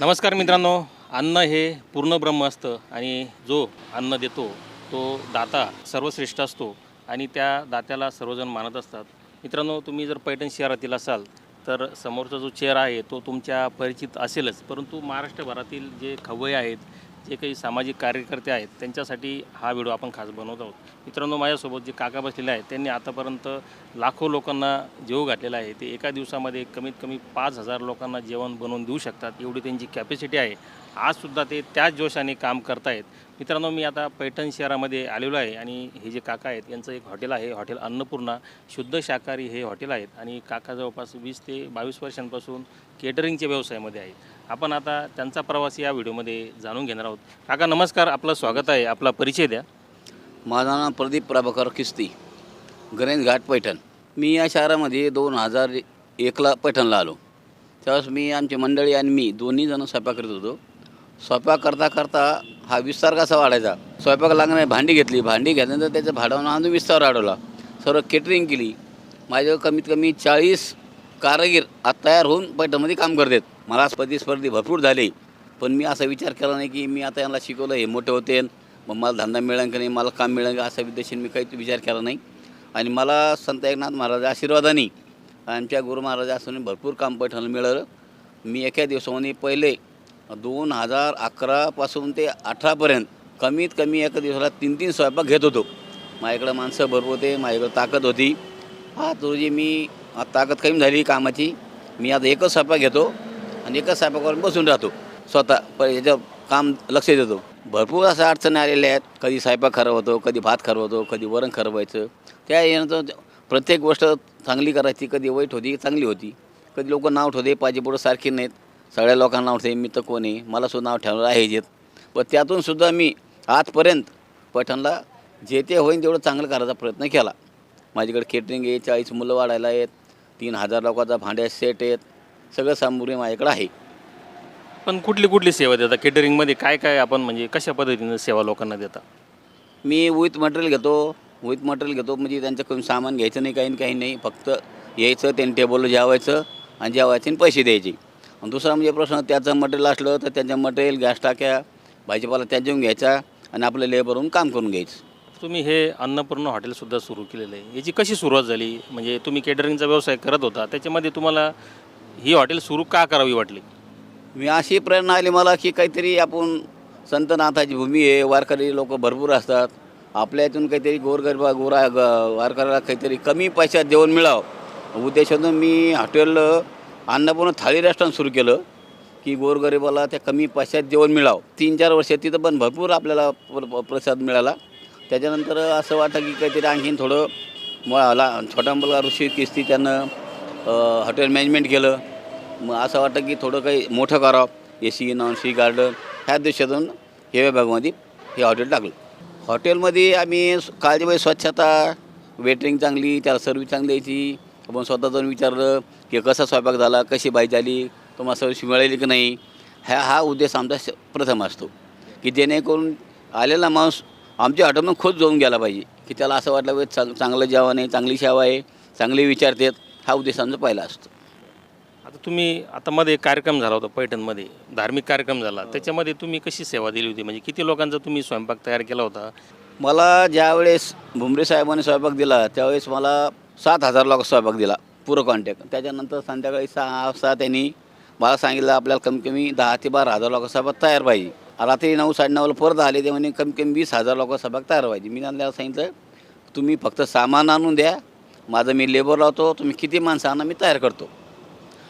नमस्कार मित्रांनो अन्न हे पूर्ण ब्रह्म असतं आणि जो अन्न देतो तो दाता सर्वश्रेष्ठ असतो आणि त्या दात्याला सर्वजण मानत असतात. मित्रांनो तुम्ही जर पैठण शहरातील असाल तर समोरचा जो चेहरा आहे तो तुमच्या परिचित असेलच. परंतु महाराष्ट्रभरातील जे खवय आहेत जे काही सामाजिक कार्यकर्ते आहेत त्यांच्यासाठी हा व्हिडिओ आपण खास बनवत आहोत. मित्रांनो माझ्यासोबत जे काका बसलेले आहेत त्यांनी आतापर्यंत लाखो लोकांना जेव घातलेला आहे. ते एका दिवसामध्ये कमीत कमी पाच हजार लोकांना जेवण बनवून देऊ शकतात एवढी त्यांची कॅपॅसिटी आहे. आजसुद्धा ते त्याच जोशाने काम करतायत. मित्रांनो मी आता पैठण शहरामध्ये आलेलो आहे आणि हे जे काका आहेत यांचं एक हॉटेल आहे हॉटेल अन्नपूर्णा. शुद्ध शाकाहारी हे हॉटेल आहेत आणि काका जवळपास वीस ते बावीस वर्षांपासून केटरिंगच्या व्यवसायामध्ये आहेत. आपण आता त्यांचा प्रवास या व्हिडिओमध्ये जाणून घेणार आहोत. काका नमस्कार. आपलं स्वागत आहे. आपला परिचय द्या. माझं नाव प्रदीप प्रभाकर किस्ती गणेश घाट पैठण. मी या शहरामध्ये दोन हजार एकला पैठणला आलो. त्यावेळेस मी आमची मंडळी आणि मी दोन्ही जण स्वयंपाक करत होतो. स्वयंपाक करता करता हा विस्तार कसा वाढायचा? स्वयंपाक लागणार भांडी घेतली. भांडी घेतल्यानंतर त्याचं भाडवणं आणून विस्तार वाढवला. सर्व केटरिंग केली. माझ्याजवळ कमीत कमी चाळीस कारागीर आज तयार होऊन पैठणमध्ये काम करतात. मला प्रतिस्पर्धी भरपूर झाली. पण मी असा विचार केला नाही की मी आता यांना शिकवलं हे मोठे होते. मग मला धंदा मिळेल का नाही मला काम मिळेल का असा उद्देशाने मी काही विचार केला नाही. आणि मला संत एकनाथ महाराज आशीर्वादाने आमच्या गुरु महाराजा असून भरपूर काम पैठणला मिळालं. मी एका दिवसामध्ये पहिले दोन हजार अकरापासून ते अठरापर्यंत कमीत कमी एका दिवसाला तीन तीन स्वयंपाक घेत होतो. माझ्याकडं माणसं भरपूर होते माझ्याकडं ताकद होती. हा तुझी मी ताकद कमी झाली कामाची. मी आता एकच स्वयंपाक घेतो आणि एकच स्वयंपाकावर बसून राहतो. स्वतः प याच्यावर काम लक्ष देतो. भरपूर अशा अडचणी आलेल्या आहेत. कधी स्वयंपाक खराब होतो कधी भात खराब होतो कधी वरण खराब व्हायचं. त्या यानं प्रत्येक गोष्ट चांगली करायची कधी वाईट होती चांगली होती. कधी लोक नाव ठेवते पाहिजे पुढं नाहीत. सगळ्या लोकांना नाव ठेवते मी तर कोण मला सुद्धा नाव ठेवणार आहे येत पण त्यातून सुद्धा मी आजपर्यंत पैठणला जे ते होईन तेवढं चांगलं करायचा प्रयत्न केला. माझ्याकडे केटरिंग आहे चाळीस मुलं वाढायला आहेत तीन हजार लोकांचा भांड्या सेट आहेत सगळं सामुग्री माझ्याकडे आहे. पण कुठली कुठली सेवा देता? केटरिंगमध्ये काय काय आपण म्हणजे कशा पद्धतीनं सेवा लोकांना देता? मी विथ मटेरियल घेतो विथ मटेरियल घेतो म्हणजे त्यांच्याकडून सामान घ्यायचं नाही काही काही नाही फक्त यायचं त्यांनी टेबलवर जेवायचं आणि जेवायचे आणि पैसे द्यायचे. आणि दुसरा म्हणजे प्रश्न त्याचं मटेरियल असलं तर त्यांच्या मटेरियल गॅस टाक्या भाजीपाला त्याच्याहून घ्यायचा आणि आपलं लेबरहून काम करून घ्यायचं. तुम्ही हे अन्नपूर्ण हॉटेलसुद्धा सुरू केलेलं आहे. याची कशी सुरुवात झाली? म्हणजे तुम्ही केटरिंगचा व्यवसाय करत होता त्याच्यामध्ये तुम्हाला ही हॉटेल सुरू का करावी वाटली? मी अशी प्रेरणा आली मला की काहीतरी आपण संतनाथाची भूमी आहे वारकरी लोक भरपूर असतात. आपल्या इथून काहीतरी गोरगरबा गोरा ग वारकऱ्याला काहीतरी कमी पैशात जेवण मिळावं. उद्देशातून मी हॉटेल अन्नपूर्ण थाळी रेस्टॉरंट सुरू केलं की गोरगरिबाला त्या कमी पैशात जेवण मिळावं. तीन चार वर्ष तिथं पण भरपूर आपल्याला प्र- प्रसाद मिळाला. त्याच्यानंतर असं वाटतं की काहीतरी आणखीन थोडं मुळाला छोटा मुलगा ऋषी किस्ती त्यानं हॉटेल मॅनेजमेंट केलं. मग असं वाटतं की थोडं काही मोठं करावं. A C non C garden ह्या देशातून हे विभागामध्ये हे हॉटेल टाकलं. हॉटेलमध्ये आम्ही काळजीबाई स्वच्छता वेटरिंग चांगली त्याला सर्विस चांगली यायची आपण स्वतः जाऊन विचारलं की कसा स्वयंपाक झाला कशी बाई झाली तुम्हाला सर्व्हिस मिळाली की नाही? ह्या हा उद्देश आमचा प्रथम असतो. की जेणेकरून आलेला माणूस आमच्या हॉटेलमध्ये खुश जाऊन गेला पाहिजे की त्याला असं वाटलं पाहिजे चांग चांगलं जेवण आहे चांगली सेवा आहे चांगली विचारतात हा उद्देश आमचा पहिला असतो. आता तुम्ही आता मध्ये कार्यक्रम झाला होता पैठणमध्ये धार्मिक कार्यक्रम झाला. त्याच्यामध्ये तुम्ही कशी सेवा दिली होती? म्हणजे किती लोकांचा तुम्ही स्वयंपाक तयार केला होता? मला ज्यावेळेस भुमरे साहेबांनी स्वयंपाक दिला त्यावेळेस मला सात हजार लोक स्वयंपाक दिला पुरं कॉन्टॅक्ट त्याच्यानंतर संध्याकाळी सहा वाजता त्यांनी मला सांगितलं आपल्याला कमी कमी दहा ते बारा हजार लोक स्वयंपाक तयार पाहिजे. रात्री नऊ साडेनऊला परत आले ते म्हणे कमी कमी वीस हजार लोक स्वयंपाक तयार पाहिजे. मी त्यांना सांगितलं तुम्ही फक्त सामान आणून द्या माझं मी लेबर लावतो तुम्ही किती माणसं आणा मी तयार करतो.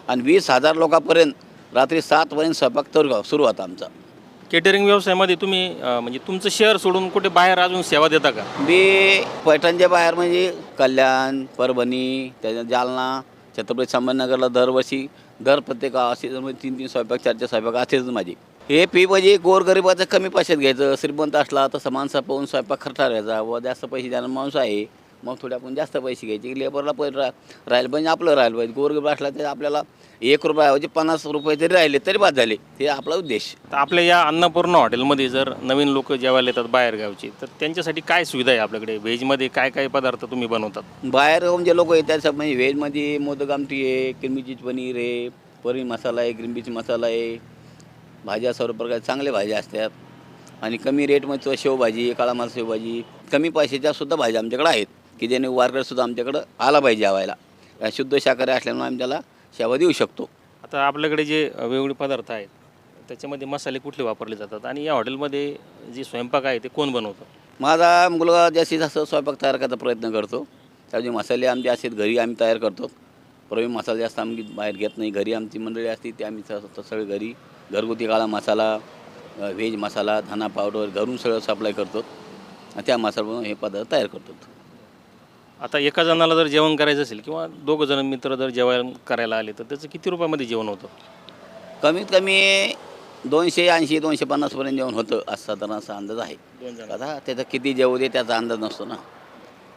आणि वीस हजार लोकांपर्यंत रात्री सातपर्यंत स्वयंपाक तर सुरू होता आमचा. केटरिंग व्यवसायामध्ये तुम्ही म्हणजे तुमचं शहर सोडून कुठे बाहेर अजून सेवा देता का? मी पैठणच्या बाहेर म्हणजे कल्याण परभणी त्याच्या जालना छत्रपती संभाजीनगरला दरवर्षी दर प्रत्येक असे म्हणजे तीन तीन स्वयंपाक चार चार स्वयंपाक असेच माझे. हे पी म्हणजे गोरगरिबाचं कमी पैशात घ्यायचं. श्रीमंत असला तर समान पाहून स्वयंपाक खर्च ठरवायचा व जास्त पैसे द्यायला माणूस आहे. मग थोडे आपण जास्त पैसे घ्यायचे. लेबरला पण रा राहिलं पाहिजे आपलं राहिलं पाहिजे. गोरगरीब असला तर आपल्याला एक रुपयाऐवजी पन्नास रुपये जरी राहिले तरी बाद झाले. हे आपला उद्देश. तर आपल्या या अन्नपूर्ण हॉटेलमध्ये जर नवीन लोक जेवायला येतात बाहेर गावचे तर त्यांच्यासाठी काय सुविधा आहे आपल्याकडे? व्हेजमध्ये काय काय पदार्थ तुम्ही बनवतात? बाहेर जे लोक आहेत त्याच्या म्हणजे व्हेजमध्ये मोदक आमटी आहे किरमिचीच पनीर आहे पनीर मसाला आहे ग्रीन मसाला आहे भाज्या सर्व प्रकार चांगल्या भाज्या असतात. आणि कमी रेटमध्ये तो शेवभाजी काळा माल शेवभाजी कमी पैशाच्या सुद्धा भाज्या आमच्याकडे आहेत. की ज्याने वारकरीसुद्धा आमच्याकडं आला पाहिजे जेवायला. या शुद्ध शाकाहारी असल्यामुळे आम्ही त्याला सेवा देऊ शकतो. आता आपल्याकडे जे वेगवेगळे पदार्थ आहेत त्याच्यामध्ये मसाले कुठले वापरले जातात? आणि या हॉटेलमध्ये जे स्वयंपाक आहे ते कोण बनवतं? माझा मुलगा जास्तीत जास्त स्वयंपाक तयार करायचा प्रयत्न करतो त्याचे मसाले आमचे असतात घरी आम्ही तयार करतो. प्रवीण मसाला जास्त आम्ही बाहेर घेत नाही. घरी आमची मंडळी असते ते आम्ही सगळे घरी घरगुती काळा मसाला व्हेज मसाला धना पावडर घरून सगळं सप्लाय करतो. आणि त्या मसाल्यापासून हे पदार्थ तयार करतो. आता एका जणाला जर जेवण करायचं असेल किंवा दोघं जण मित्र जर जेवण करायला आले तर त्याचं किती रुपयामध्ये जेवण होतं? कमीत कमी दोनशे ऐंशी दोनशे पन्नासपर्यंत जेवण होतं असं साधारण असा अंदाज आहे. आता त्याचा किती जेवू दे त्याचा अंदाज नसतो ना.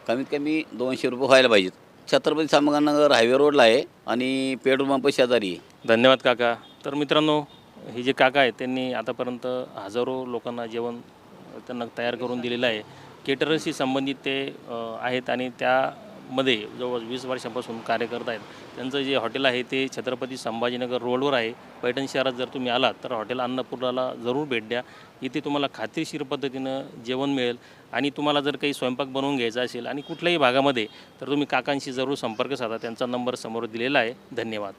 कमीत कमी दोनशे रुपये व्हायला पाहिजेत. छत्रपती संभाजीनगर हायवे रोडला आहे आणि पेट्रोल पंप शेजारी आहे. धन्यवाद काका. तर मित्रांनो हे जे काका आहेत त्यांनी आतापर्यंत हजारो लोकांना जेवण त्यांना तयार करून दिलेलं आहे. केटरर्सशी संबंधित ते आहेत आणि त्यामध्ये जवळ वीस वर्षापासून कार्य करत आहेत. त्यांचं जे हॉटेल आहे ते छत्रपती संभाजीनगर रोडवर आहे. पैठण शहरात जर तुम्ही आलात तर हॉटेल अन्नपूर्णाला जरूर भेट द्या. इथे तुम्हाला खात्रीशीर पद्धतीनं जेवण मिळेल आणि तुम्हाला जर काही स्वयंपाक बनवून घ्यायचा असेल आणि कुठल्याही भागामध्ये तर तुम्ही काकांशी जरूर संपर्क साधा. त्यांचा नंबर समोर दिलेला आहे. धन्यवाद.